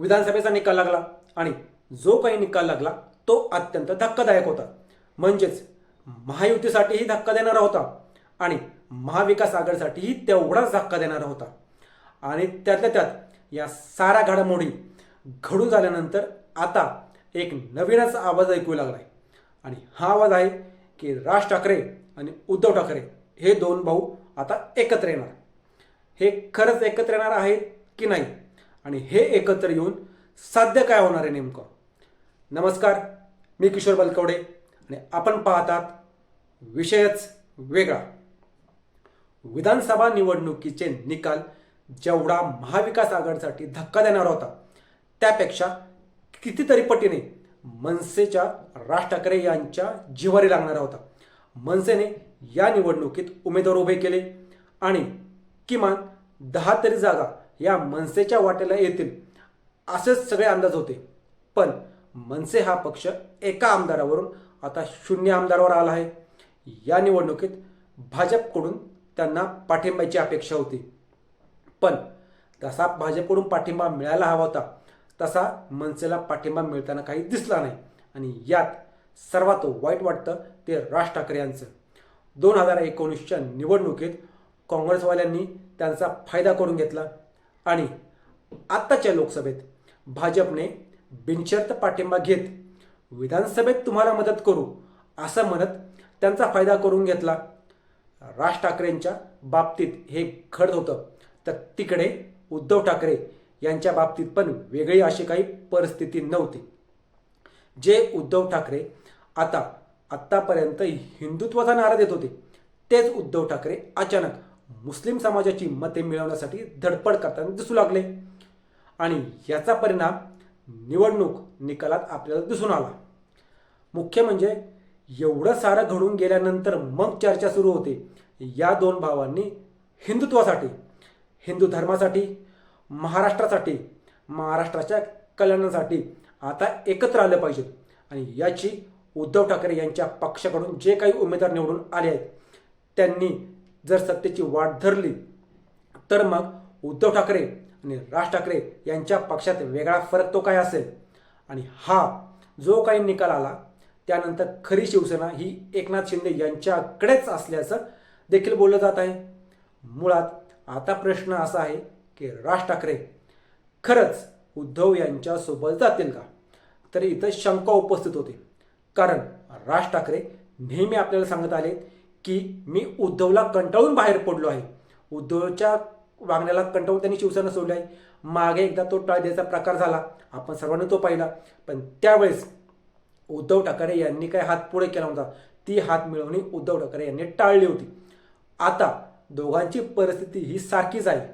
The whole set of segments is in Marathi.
विधानसभेचा निकाल लागला आणि जो काही निकाल लागला तो अत्यंत धक्कादायक होता. म्हणजेच महायुतीसाठीही धक्का देणारा होता आणि महाविकास आघाडीसाठीही तेवढाच धक्का देणारा होता. आणि त्यातल्या त्यात या साऱ्या घडामोडी घडून झाल्यानंतर आता एक नवीनच आवाज ऐकू लागलाय. आणि हा आवाज आहे की राज ठाकरे आणि उद्धव ठाकरे हे दोन भाऊ आता एकत्र येणार. हे खरंच एकत्र येणार आहेत की नाही? आणि हे एकत्र येऊन साध्य काय होणार आहे नेमकं? नमस्कार मी किशोर बलकवडे आणि आपण पाहतात विषयच वेगळा. विधानसभा निवडणुकीचे निकाल जेवढा महाविकास आघाडीसाठी धक्का देणारा होता त्यापेक्षा कितीतरी पटीने मनसेच्या राज ठाकरे यांच्या जिव्हारी लागणारा होता. मनसेने या निवडणुकीत उमेदवार उभे केले आणि किमान दहा तरी जागा या मनसेच्या वाटेला येतील. असेच सगळे अंदाज होते. पण मनसे हा पक्ष एका आमदारावरून आता शून्य आमदारावर आला आहे. या निवडणुकीत भाजपकडून त्यांना पाठिंब्याची अपेक्षा होती. पण तसा भाजपकडून पाठिंबा मिळायला हवा होता. तसा मनसेला पाठिंबा मिळताना काही दिसला नाही. आणि यात सर्वात वाईट वाटतं ते राज ठाकरे यांचं. दोन हजार एकोणीसच्या निवडणुकीत काँग्रेसवाल्यांनी त्यांचा फायदा करून घेतला. आणि आत्ताच्या लोकसभेत भाजपने बिनशर्त पाठिंबा घेत विधानसभेत तुम्हाला मदत करू असं म्हणत त्यांचा फायदा करून घेतला. राज ठाकरेंच्या बाबतीत हे घडत होतं. तर तिकडे उद्धव ठाकरे यांच्या बाबतीत पण वेगळी अशी काही परिस्थिती नव्हती. जे उद्धव ठाकरे आता आत्तापर्यंत हिंदुत्वाचा नारा देत होते तेच उद्धव ठाकरे अचानक मुस्लिम समाजाची मते मिळवण्यासाठी धडपड करताना दिसू लागले. आणि याचा परिणाम निवडणूक निकालात आपल्याला दिसून आला. मुख्य म्हणजे एवढं सारं घडून गेल्यानंतर मग चर्चा सुरू होते. या दोन भावांनी हिंदुत्वासाठी हिंदू धर्मासाठी महाराष्ट्रासाठी महाराष्ट्राच्या कल्याणासाठी आता एकत्र आलं पाहिजे. आणि याची उद्धव ठाकरे यांच्या पक्षाकडून जे काही उमेदवार निवडून आले आहेत त्यांनी जर सत्तेची वाट धरली तर मग उद्धव ठाकरे आणि राज ठाकरे यांच्या पक्षात वेगळा फरक तो काय असेल? आणि हा जो काही निकाल आला त्यानंतर खरी शिवसेना ही एकनाथ शिंदे यांच्याकडेच असल्याचं देखील बोललं जात आहे. मुळात आता प्रश्न असा आहे की राज ठाकरे खरंच उद्धव यांच्यासोबत जातील का? तर इथं शंका उपस्थित होते. कारण राज ठाकरे नेहमी आपल्याला सांगत आले की मी उद्धवला कंटाळून बाहेर पडलो आहे. उद्धवच्या वागण्याला कंटाळून त्यांनी शिवसेना सोडली आहे. मागे एकदा तो टाळ द्यायचा प्रकार झाला. आपण सर्वांनी तो पाहिला. पण त्यावेळेस उद्धव ठाकरे यांनी काय हात पुढे केला होता ती हात मिळवणी उद्धव ठाकरे यांनी टाळली होती. आता दोघांची परिस्थिती ही सारखीच आहे.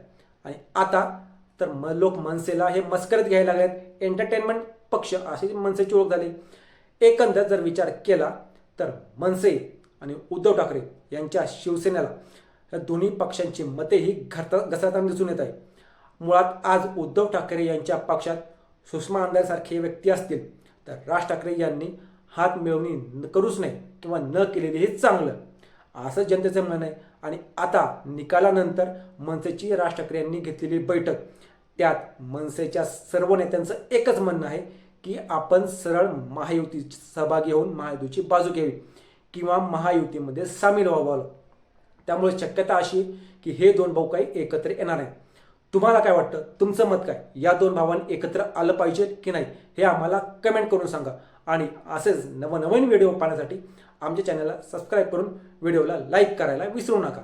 आणि आता तर म लोक मनसेला हे मस्करत घ्यायला लागलेत. एंटरटेनमेंट पक्ष अशी मनसेची ओळख झाली. एकंदर जर विचार केला तर मनसे आणि उद्धव ठाकरे यांच्या शिवसेनेला या दोन्ही पक्षांची मते ही घरता घसरताना दिसून येत आहे. मुळात आज उद्धव ठाकरे यांच्या पक्षात सुषमा आमदारसारखे व्यक्ती असतील तर राज ठाकरे यांनी हात मिळवणी करूच नाही किंवा न केलेले हे चांगलं. असं जनतेचं म्हणणं आहे. आणि आता निकालानंतर मनसेची राज ठाकरे यांनी घेतलेली बैठक त्यात मनसेच्या सर्व नेत्यांचं एकच म्हणणं आहे की आपण सरळ महायुती सहभागी होऊन महायुतीची बाजू घ्यावी. किंवा महायुतीमध्ये सामील व्हावं. त्यामुळे शक्यता अशी की हे दोन भाऊ काही एकत्र येणार नाही तुम्हाला काय वाटतं? तुमचं मत काय? या दोन भावांनी एकत्र आलं पाहिजे की नाही? हे आम्हाला कमेंट करून सांगा. आणि असेच नवनवीन व्हिडिओ पाहण्यासाठी आमच्या चॅनलला सबस्क्राईब करून व्हिडिओला लाईक करायला विसरू नका.